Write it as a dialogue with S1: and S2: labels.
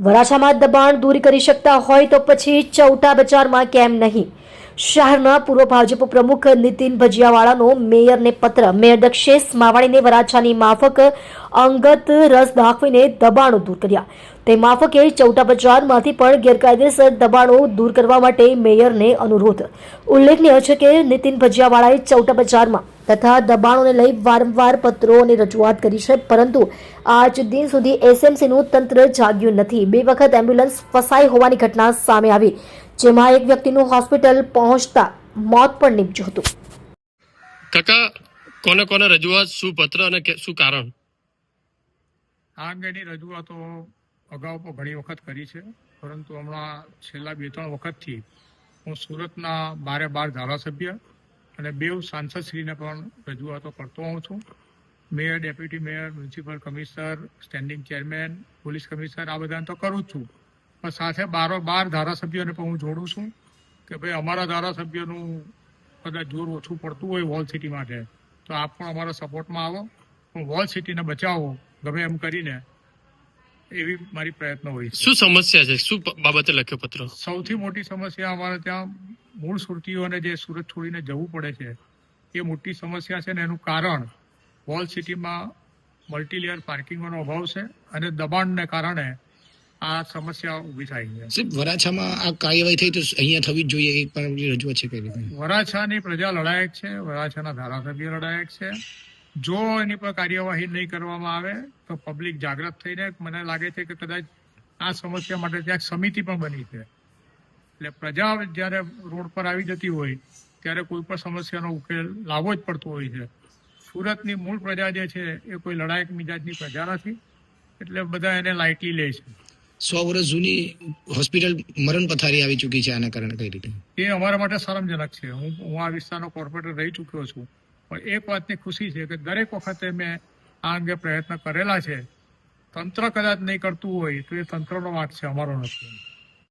S1: વરાછામાં દબાણ દૂર કરી શકતા હોય તો પછી ચૌટા બજારમાં કેમ નહીં? શહેરના પૂર્વ ભાજપ પ્રમુખ નીતિન ભજીયાવાળાનો મેયરને પત્ર. મેયર દક્ષેશ માવાણીને વરાછાની માફક અંગત રસ દાખવીને દબાણો દૂર કર્યા. તે માફકે ચૌટા બજારમાંથી પણ ગેરકાયદેસર દબાણો દૂર કરવા માટે મેયરને અનુરોધ. ઉલ્લેખનીય છે કે નીતિન ભજીયાવાળાએ ચૌટા બજારમાં તથા દબાણોને લઈ વારંવાર પત્રો અને રજૂઆત કરી છે પરંતુ આજ દિન સુધી એસએમસીનું તંત્ર જાગ્યું નથી. બે વખત એમ્બ્યુલન્સ ફસાઈ હોવાની ઘટના સામે આવી જેમાં એક વ્યક્તિનું હોસ્પિટલ પહોંચતા મોત પણ નીપજ્યું હતું.
S2: કાકા કોને કોને રજૂઆત શું પત્ર અને શું કારણ?
S3: આ અંગેની રજૂઆતો અગાઉ પણ ઘણી વખત કરી છે પરંતુ હમણાં છેલ્લા બે ત્રણ વખતથી હું સુરતના બારે બાર ધારાસભ્ય અને બેવ સાંસદશ્રીને પણ રજૂઆતો કરતો હોઉં છું. Mayor deputy mayor municipal commissioner standing chairman police commissioner આ બધાને તો કરું જ છું. પણ સાથે બારો બાર ધારાસભ્યોને પણ હું જોડું છું કે ભાઈ અમારા ધારાસભ્યોનું કદાચ જોર ઓછું પડતું હોય વોલ સિટી માટે તો આપ પણ અમારા સપોર્ટમાં આવો. પણ વોલ સિટીને બચાવો ગમે એમ કરીને એવી મારી પ્રયત્ન હોય
S2: શું સમસ્યા છે? શું બાબતે લખ્યો પત્ર?
S3: સૌથી મોટી સમસ્યા અમારે ત્યાં મૂળ સુરતીઓને જે સુરત છોડીને જવું પડે છે એ મોટી સમસ્યા છે ને એનું કારણ વોલ સિટીમાં મલ્ટીલેયર પાર્કિંગનો અભાવ છે અને દબાણને કારણે આ સમસ્યા ઊભી થાય છે.
S4: વરાછામાં આ કાર્યવાહી થઈ તો અહીંયા થવી જ જોઈએ એક પણ રજૂઆત છે કઈ રીતે?
S3: વરાછાની પ્રજા લડાયક છે વરાછાના ધારાસભ્ય લડાયક છે. જો એની પર કાર્યવાહી નહીં કરવામાં આવે તો પબ્લિક જાગૃત થઈને મને લાગે છે કે કદાચ આ સમસ્યા માટે ત્યાં એક સમિતિ પણ બની છે. એટલે પ્રજા જ્યારે રોડ પર આવી જતી હોય ત્યારે કોઈ પણ સમસ્યાનો ઉકેલ લાવવો જ પડતો હોય છે. સુરતની મૂળ પ્રજા જે છે એ કોઈ લડાયક મિજાજની પ્રજા નથી એટલે બધા એને લાઇટલી લે છે.
S4: સો વર્ષ જૂની હોસ્પિટલ મરણ પથારી આવી ચૂકી છે આના કારણે કઈ રીતે?
S3: એ અમારા માટે શરમજનક છે. હું હું આ વિસ્તારનો કોર્પોરેટર રહી ચૂક્યો છું. પણ એક વાતની ખુશી છે કે દરેક વખતે મેં આ અંગે પ્રયત્ન કરેલા છે. તંત્ર કદાચ નહીં કરતું હોય તો એ તંત્રનો વાંક છે અમારો નથી.